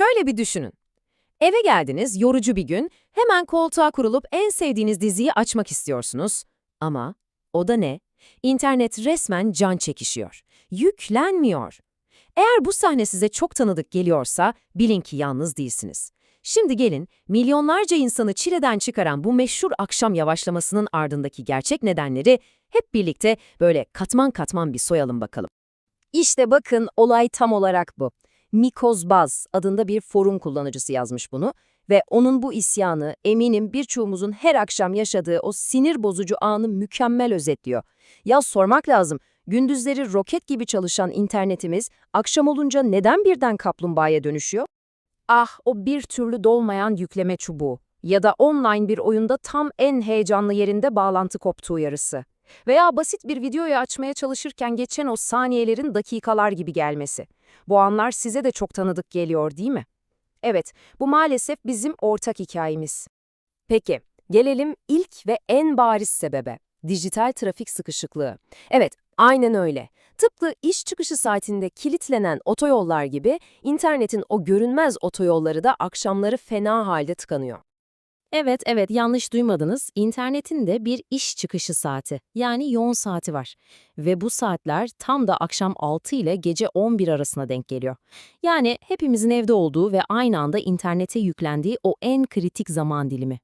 Şöyle bir düşünün. Eve geldiniz, yorucu bir gün, hemen koltuğa kurulup en sevdiğiniz diziyi açmak istiyorsunuz. Ama o da ne? İnternet resmen can çekişiyor. Yüklenmiyor. Eğer bu sahne size çok tanıdık geliyorsa bilin ki yalnız değilsiniz. Şimdi gelin milyonlarca insanı çileden çıkaran bu meşhur akşam yavaşlamasının ardındaki gerçek nedenleri hep birlikte böyle katman katman bir soyalım bakalım. İşte bakın olay tam olarak bu. Mikoz Baz adında bir forum kullanıcısı yazmış bunu ve onun bu isyanı eminim birçoğumuzun her akşam yaşadığı o sinir bozucu anı mükemmel özetliyor. Ya sormak lazım, gündüzleri roket gibi çalışan internetimiz akşam olunca neden birden kaplumbağaya dönüşüyor? Ah o bir türlü dolmayan yükleme çubuğu ya da online bir oyunda tam en heyecanlı yerinde bağlantı koptuğu yarısı. Veya basit bir videoyu açmaya çalışırken geçen o saniyelerin dakikalar gibi gelmesi. Bu anlar size de çok tanıdık geliyor değil mi? Evet, bu maalesef bizim ortak hikayemiz. Peki, gelelim ilk ve en bariz sebebe. Dijital trafik sıkışıklığı. Evet, aynen öyle. Tıpkı iş çıkışı saatinde kilitlenen otoyollar gibi internetin o görünmez otoyolları da akşamları fena halde tıkanıyor. Evet, evet yanlış duymadınız. İnternetin de bir iş çıkışı saati, yani yoğun saati var. Ve bu saatler tam da akşam 6 ile gece 11 arasına denk geliyor. Yani hepimizin evde olduğu ve aynı anda internete yüklendiği o en kritik zaman dilimi.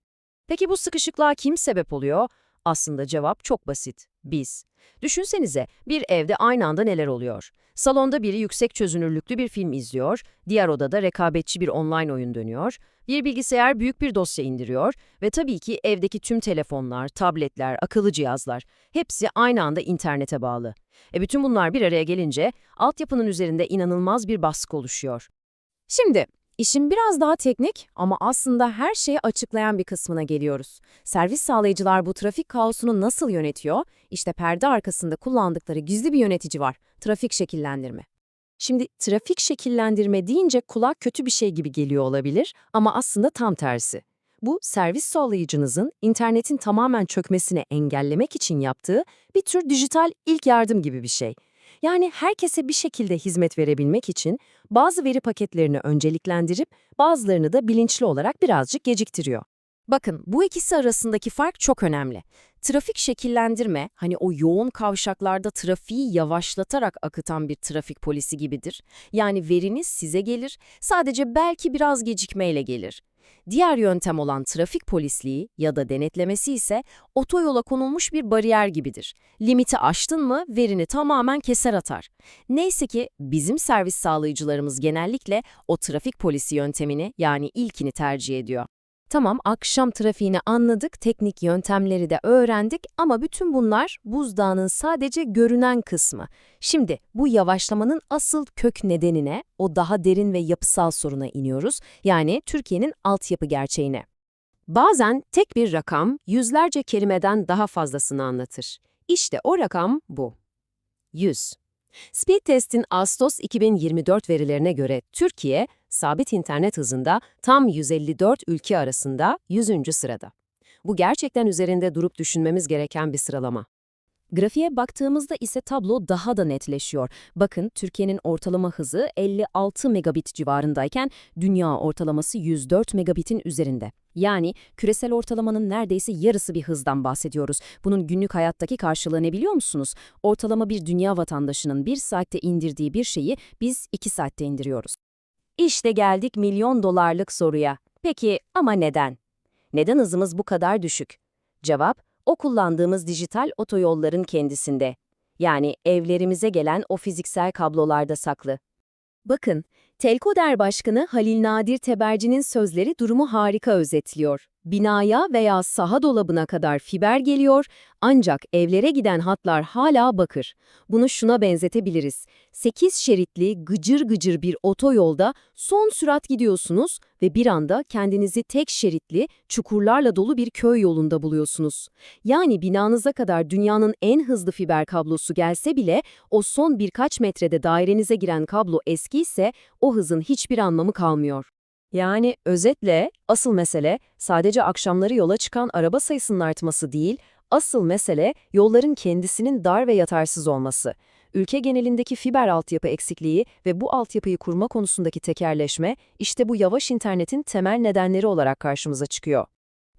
Peki bu sıkışıklığa kim sebep oluyor? Aslında cevap çok basit. Biz. Düşünsenize bir evde aynı anda neler oluyor? Salonda biri yüksek çözünürlüklü bir film izliyor, diğer odada rekabetçi bir online oyun dönüyor, bir bilgisayar büyük bir dosya indiriyor ve tabii ki evdeki tüm telefonlar, tabletler, akıllı cihazlar hepsi aynı anda internete bağlı. E bütün bunlar bir araya gelince altyapının üzerinde inanılmaz bir baskı oluşuyor. Şimdi işin biraz daha teknik ama aslında her şeyi açıklayan bir kısmına geliyoruz. Servis sağlayıcılar bu trafik kaosunu nasıl yönetiyor? İşte perde arkasında kullandıkları gizli bir yönetici var. Trafik şekillendirme. Şimdi trafik şekillendirme deyince kulak kötü bir şey gibi geliyor olabilir ama aslında tam tersi. Bu servis sağlayıcınızın internetin tamamen çökmesini engellemek için yaptığı bir tür dijital ilk yardım gibi bir şey. Yani herkese bir şekilde hizmet verebilmek için bazı veri paketlerini önceliklendirip bazılarını da bilinçli olarak birazcık geciktiriyor. Bakın bu ikisi arasındaki fark çok önemli. Trafik şekillendirme, hani o yoğun kavşaklarda trafiği yavaşlatarak akıtan bir trafik polisi gibidir. Yani veriniz size gelir, sadece belki biraz gecikmeyle gelir. Diğer yöntem olan trafik polisliği ya da denetlemesi ise otoyola konulmuş bir bariyer gibidir. Limiti aştın mı verini tamamen keser atar. Neyse ki bizim servis sağlayıcılarımız genellikle o trafik polisi yöntemini yani ilkini tercih ediyor. Tamam, akşam trafiğini anladık, teknik yöntemleri de öğrendik ama bütün bunlar buzdağının sadece görünen kısmı. Şimdi bu yavaşlamanın asıl kök nedenine, o daha derin ve yapısal soruna iniyoruz. Yani Türkiye'nin altyapı gerçeğine. Bazen tek bir rakam yüzlerce kelimeden daha fazlasını anlatır. İşte o rakam bu. 100. Speed Test'in Ağustos 2024 verilerine göre Türkiye, sabit internet hızında tam 154 ülke arasında 100. sırada. Bu gerçekten üzerinde durup düşünmemiz gereken bir sıralama. Grafiğe baktığımızda ise tablo daha da netleşiyor. Bakın Türkiye'nin ortalama hızı 56 megabit civarındayken dünya ortalaması 104 megabitin üzerinde. Yani küresel ortalamanın neredeyse yarısı bir hızdan bahsediyoruz. Bunun günlük hayattaki karşılığı ne biliyor musunuz? Ortalama bir dünya vatandaşının bir saatte indirdiği bir şeyi biz iki saatte indiriyoruz. İşte geldik milyon dolarlık soruya. Peki ama neden? Neden hızımız bu kadar düşük? Cevap, o kullandığımız dijital otoyolların kendisinde. Yani evlerimize gelen o fiziksel kablolarda saklı. Bakın, Telkoder Başkanı Halil Nadir Teberci'nin sözleri durumu harika özetliyor. Binaya veya saha dolabına kadar fiber geliyor ancak evlere giden hatlar hala bakır. Bunu şuna benzetebiliriz. 8 şeritli gıcır gıcır bir otoyolda son sürat gidiyorsunuz ve bir anda kendinizi tek şeritli, çukurlarla dolu bir köy yolunda buluyorsunuz. Yani binanıza kadar dünyanın en hızlı fiber kablosu gelse bile o son birkaç metrede dairenize giren kablo eski ise o hızın hiçbir anlamı kalmıyor. Yani özetle asıl mesele sadece akşamları yola çıkan araba sayısının artması değil, asıl mesele yolların kendisinin dar ve yatarsız olması. Ülke genelindeki fiber altyapı eksikliği ve bu altyapıyı kurma konusundaki tekerleşme, işte bu yavaş internetin temel nedenleri olarak karşımıza çıkıyor.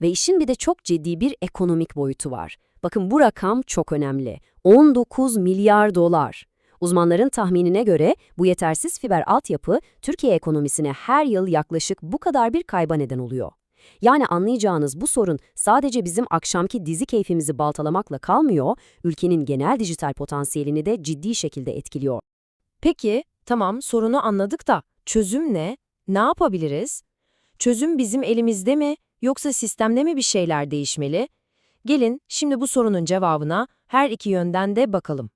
Ve işin bir de çok ciddi bir ekonomik boyutu var. Bakın bu rakam çok önemli. 19 milyar dolar. Uzmanların tahminine göre bu yetersiz fiber altyapı Türkiye ekonomisine her yıl yaklaşık bu kadar bir kayba neden oluyor. Yani anlayacağınız bu sorun sadece bizim akşamki dizi keyfimizi baltalamakla kalmıyor, ülkenin genel dijital potansiyelini de ciddi şekilde etkiliyor. Peki, tamam sorunu anladık da çözüm ne? Ne yapabiliriz? Çözüm bizim elimizde mi yoksa sistemde mi bir şeyler değişmeli? Gelin şimdi bu sorunun cevabına her iki yönden de bakalım.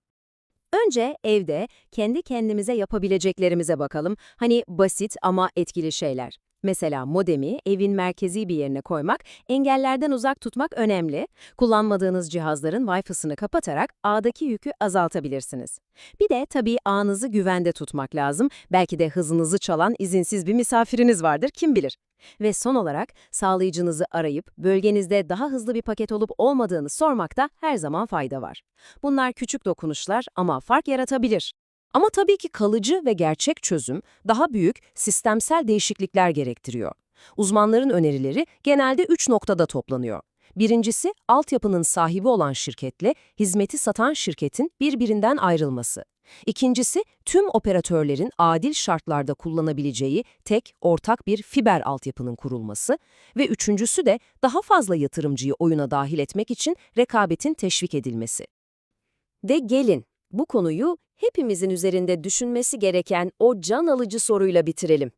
Önce evde kendi kendimize yapabileceklerimize bakalım. Hani basit ama etkili şeyler. Mesela modemi evin merkezi bir yerine koymak, engellerden uzak tutmak önemli. Kullanmadığınız cihazların Wi-Fi'sini kapatarak ağdaki yükü azaltabilirsiniz. Bir de tabii ağınızı güvende tutmak lazım. Belki de hızınızı çalan izinsiz bir misafiriniz vardır, kim bilir. Ve son olarak sağlayıcınızı arayıp bölgenizde daha hızlı bir paket olup olmadığını sormakta her zaman fayda var. Bunlar küçük dokunuşlar ama fark yaratabilir. Ama tabii ki kalıcı ve gerçek çözüm daha büyük sistemsel değişiklikler gerektiriyor. Uzmanların önerileri genelde üç noktada toplanıyor. Birincisi, altyapının sahibi olan şirketle hizmeti satan şirketin birbirinden ayrılması. İkincisi, tüm operatörlerin adil şartlarda kullanabileceği tek, ortak bir fiber altyapının kurulması ve üçüncüsü de daha fazla yatırımcıyı oyuna dahil etmek için rekabetin teşvik edilmesi. De gelin, bu konuyu hepimizin üzerinde düşünmesi gereken o can alıcı soruyla bitirelim.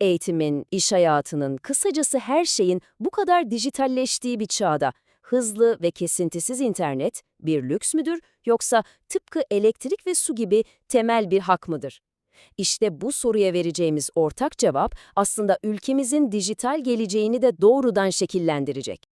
Eğitimin, iş hayatının, kısacası her şeyin bu kadar dijitalleştiği bir çağda hızlı ve kesintisiz internet bir lüks müdür yoksa tıpkı elektrik ve su gibi temel bir hak mıdır? İşte bu soruya vereceğimiz ortak cevap aslında ülkemizin dijital geleceğini de doğrudan şekillendirecek.